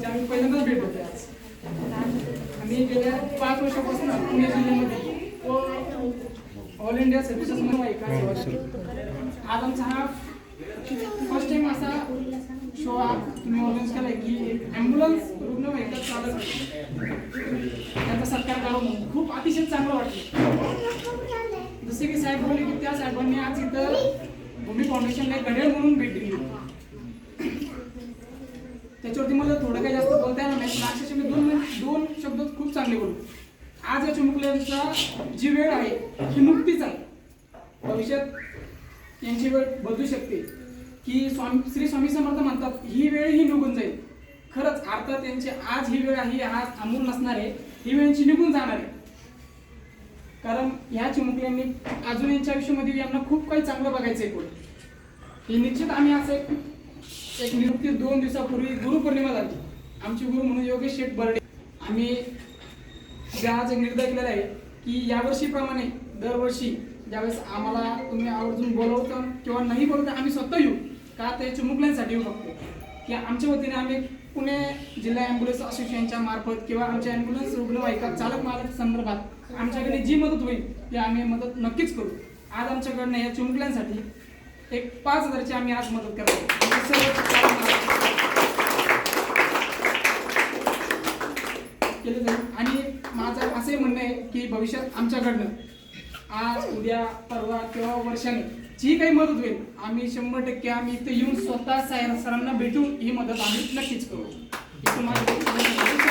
म्हणजे आम्ही पहिल्यांदाच भेट होते आज. आम्ही गेल्या पाच वर्षापासून पुणे जिल्ह्यामध्ये ऑल इंडिया सर्व्हिसेस म्हणून आज आमचा हा फर्स्ट टाइम असा शो तुम्ही ऑर्गनाईज केलाय की ॲम्ब्युलन्स रुग्णवाहिका चालत आहे. त्याचा सत्कार करून खूप अतिशय चांगलं वाटलं. जसे की साहेब बोलले की त्या साहेबांनी आज इथं भूमी फाउंडेशनला एक घड्याळ म्हणून भेट दिली. त्याच्यावरती मला थोडं काही जास्त बोलता येणार नाही पण अक्षरशः मी दोन दोन शब्द खूप चांगले बोलू. आज या चिमुकल्यांचा जी वेळ आहे ही मुक्तीच आहे. भविष्यात यांची वेळ बदलू शकते. की स्वामी श्री स्वामी समर्थ म्हणतात ही वेळ ही निघून जाईल. खरंच अर्थात यांची आज ही वेळ आहे आज अमूल नसणार आहे ही वेळ यांची निघून जाणार आहे. कारण ह्या चिमुकल्यांनी अजून यांच्या आयुष्यामध्ये यांना खूप काही चांगलं बघायचं आहे पुढे. हे निश्चित आम्ही असं एक निवृत्ती नियुक्ती दोन दिवसापूर्वी गुरुपौर्णिमा झाली. आमचे गुरु म्हणून योगेश शेठ बर्डे. आम्ही आज एक निर्णय केलेला आहे की यावर्षीप्रमाणे दरवर्षी ज्यावेळेस आम्हाला तुम्ही आवर्जून बोलवता किंवा नाही बोलवता आम्ही स्वतः येऊ का ते चिमुकल्यांसाठी येऊ बघतो की आमच्या वतीने आम्ही पुणे जिल्हा ॲम्ब्युलन्स असोसिएशनच्या मार्फत किंवा आमच्या ॲम्ब्युलन्स रुग्णवाहिका चालक मालक संदर्भात आमच्याकडे जी मदत होईल ती आम्ही मदत नक्कीच करू. आज आमच्याकडनं या चिमुकल्यांसाठी एक पाच हजारची आम्ही आज मदत करतो. म्हणजे केलं आणि माझं असंही म्हणणं आहे की भविष्यात आमच्याकडनं आज उद्या परवा किंवा वर्षाने जी काही मदत होईल आम्ही शंभर टक्के आम्ही इथं येऊन स्वतः सरांना भेटून ही मदत आम्ही नक्कीच करू. इथं माझं